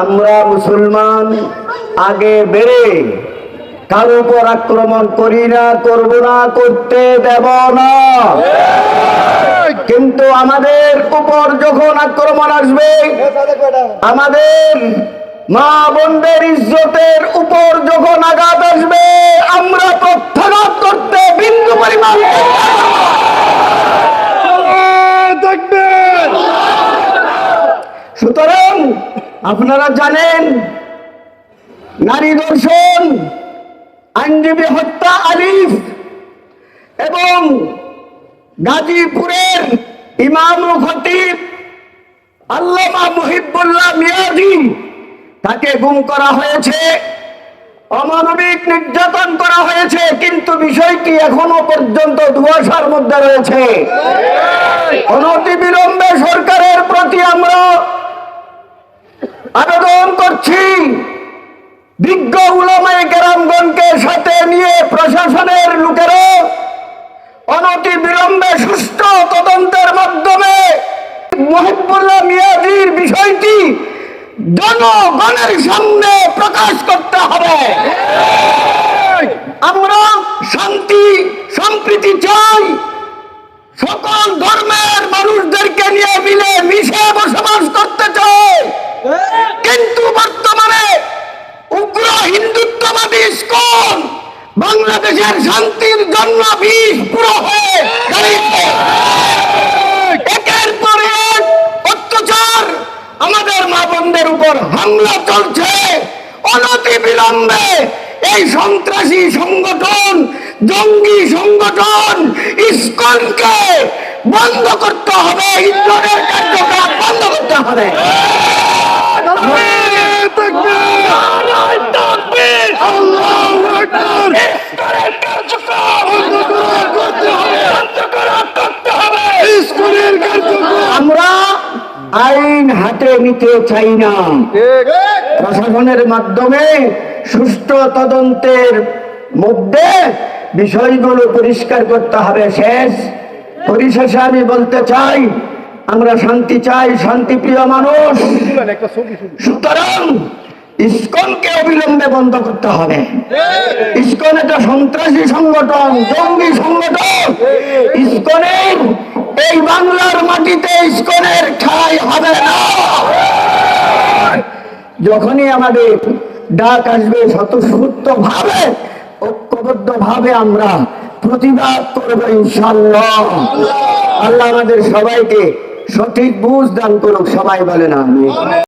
আমরা মুসলমান আগে বেড়ে কারও উপর আক্রমণ করি না, করব না, করতে দেব না। কিন্তু আমাদের উপর যখন আক্রমণ আসবে, আমাদের মা বোনদের ইজ্জতের উপর যখন আঘাত আসবে আমরা প্রত্যাঘাত করতে বিন্দু পরিমাণ সুতরাং আপনারা জানেন নারী দর্শন আইনজীবী হত্যা আলিফ এবং গাজীপুরের ইমাম খতিব আল্লামা মুহিবুল্লাহ মিয়াজি তাকে গুম করা হয়েছে অমানবিক নির্যাতন করা হয়েছে কিন্তু বিষয়টি এখনও পর্যন্ত ধোঁয়াশার মধ্যে রয়েছে। অনতিবিলম্বে সরকারের প্রতি আমরা আবেদন করছি। বিজ্ঞ উলামায়ে কেরামগণকে সাথে নিয়ে প্রশাসনের লোকেরা অনতি বিলম্বে সুষ্ঠু তদন্তের মাধ্যমে মহিবুল্লাহ মিয়াজির বিষয়টি জনগণের সামনে প্রকাশ করতে হবে। আমরা শান্তি, সম্প্রীতি চাই। বাংলাদেশের শান্তির জন্য একের পর এক অত্যাচার আমাদের মা বোনদের উপর হামলা চলছে। অনতি বিলম্বে এই সন্ত্রাসী সংগঠন, জঙ্গি সংগঠন, ইস্কনকে বন্ধ করতে হবে, ইন্দ্রের কার্যকলাপ বন্ধ করতে হবে। আইন হাতে নিতে চাই না। প্রশাসনের মাধ্যমে সুষ্ঠু তদন্তের মধ্যে বিষয়গুলো পরিষ্কার করতে হবে শেষ। পরিশেষে আমি বলতে চাই আমরা শান্তি চাই শান্তিপ্রিয় মানুষ। সুতরাং ইস্কনকে অবিলম্বে বন্ধ করতে হবে। ইস্কন একটা সন্ত্রাসী সংগঠন জঙ্গি সংগঠন। ইস্কনের এই বাংলার মাটিতে ইস্কনের ঠাই হবে না। যখনই আমাদের ডাক আসবে স্বতঃস্ফূর্ত ভাবে ঐক্যবদ্ধ ভাবে আমরা প্রতিবাদ করব ইনশাল্লাহ আল্লাহ আমাদের সবাইকে সঠিক বুঝ দান করুক, সবাই বলে না